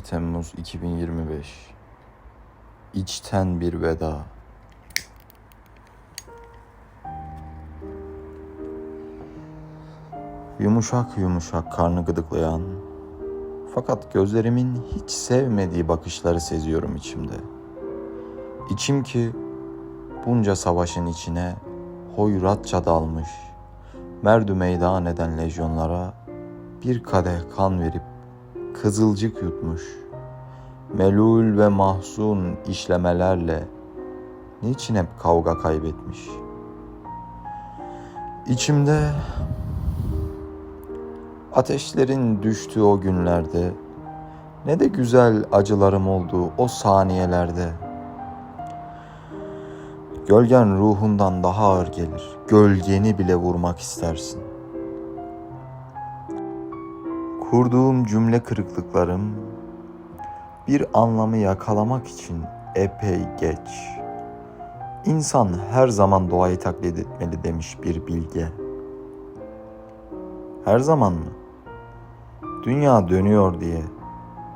Temmuz 2025 İçten bir veda Yumuşak yumuşak karnı gıdıklayan fakat gözlerimin hiç sevmediği bakışları seziyorum içimde. İçim ki bunca savaşın içine hoyratça dalmış, merdü meydan eden lejyonlara bir kadeh kan verip kızılcık yutmuş. Melul ve mahzun işlemelerle niçin hep kavga kaybetmiş? İçimde ateşlerin düştüğü o günlerde ne de güzel acılarım olduğu o saniyelerde gölgen ruhundan daha ağır gelir. Gölgeni bile vurmak istersin. Kurduğum cümle kırıklıklarım bir anlamı yakalamak için epey geç. İnsan her zaman doğayı taklit etmeli demiş bir bilge. Her zaman mı? Dünya dönüyor diye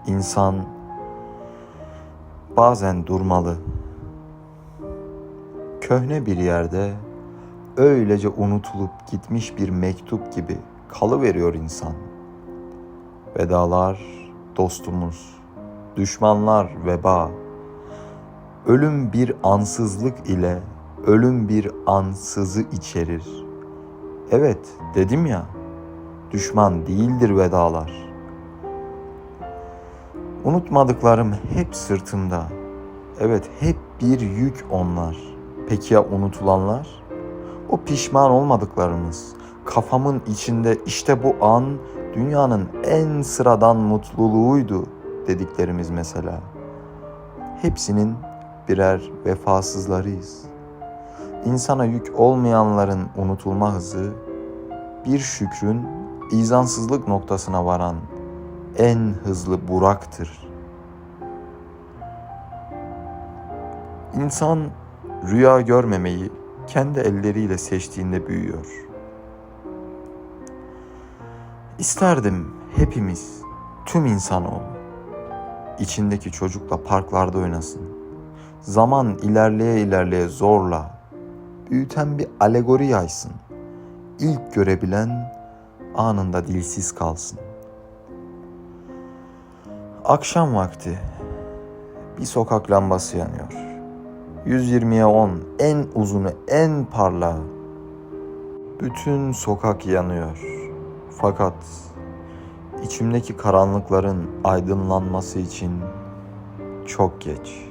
insan bazen durmalı. Köhne bir yerde öylece unutulup gitmiş bir mektup gibi kalıveriyor insan. Vedalar dostumuz, düşmanlar veba. Ölüm bir ansızlık ile ölüm bir ansızı içerir. Evet dedim ya, düşman değildir vedalar. Unutmadıklarım hep sırtımda. Evet hep bir yük onlar. Peki ya unutulanlar? O pişman olmadıklarımız. Kafamın içinde işte bu an dünyanın en sıradan mutluluğuydu dediklerimiz mesela. Hepsinin birer vefasızlarıyız. İnsana yük olmayanların unutulma hızı bir şükrün izansızlık noktasına varan en hızlı buraktır. İnsan rüya görmemeyi kendi elleriyle seçtiğinde büyüyor. İsterdim hepimiz, tüm insanoğlu, içindeki çocukla parklarda oynasın. Zaman ilerleye ilerleye zorla, büyüten bir alegori yaysın. İlk görebilen anında dilsiz kalsın. Akşam vakti bir sokak lambası yanıyor. 120'ye 10 en uzunu en parlağı. Bütün sokak yanıyor. Fakat içimdeki karanlıkların aydınlanması için çok geç.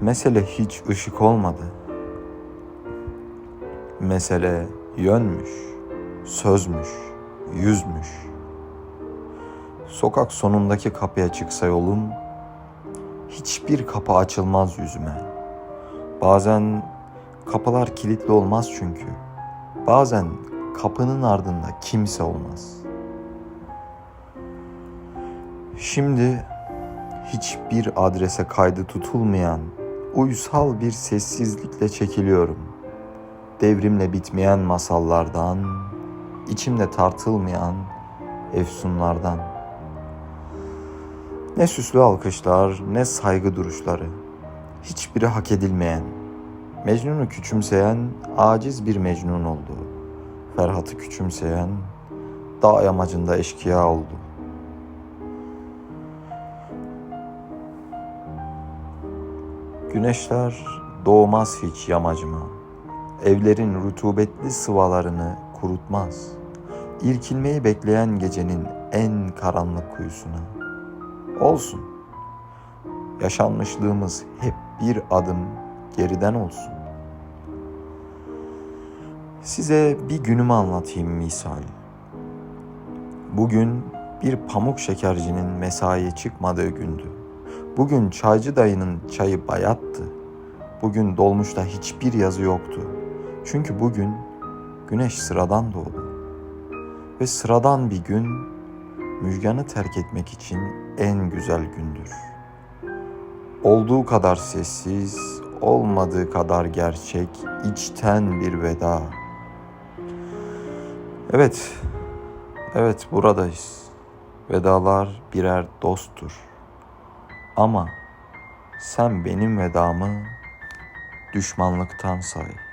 Mesele hiç ışık olmadı. Mesele yönmüş, sözmüş, yüzmüş. Sokak sonundaki kapıya çıksa yolum, hiçbir kapı açılmaz yüzüme. Bazen kapılar kilitli olmaz çünkü. Bazen kapının ardında kimse olmaz. Şimdi hiçbir adrese kaydı tutulmayan uysal bir sessizlikle çekiliyorum. Devrimle bitmeyen masallardan, içimde tartılmayan efsunlardan. Ne süslü alkışlar, ne saygı duruşları. Hiçbiri hak edilmeyen, Mecnun'u küçümseyen aciz bir Mecnun oldu. Ferhat'ı küçümseyen dağ yamacında eşkıya oldu. Güneşler doğmaz hiç yamacıma. Evlerin rutubetli sıvalarını kurutmaz. İrkilmeyi bekleyen gecenin en karanlık kuyusuna. Olsun. Yaşanmışlığımız hep bir adım geriden olsun. Size bir günümü anlatayım misal. Bugün bir pamuk şekercinin mesaiye çıkmadığı gündü. Bugün çaycı dayının çayı bayattı. Bugün dolmuşta hiçbir yazı yoktu. Çünkü bugün güneş sıradan doğdu. Ve sıradan bir gün müjganı terk etmek için en güzel gündür. Olduğu kadar sessiz, olmadığı kadar gerçek, içten bir veda. Evet, evet buradayız. Vedalar birer dosttur. Ama sen benim vedamı düşmanlıktan say.''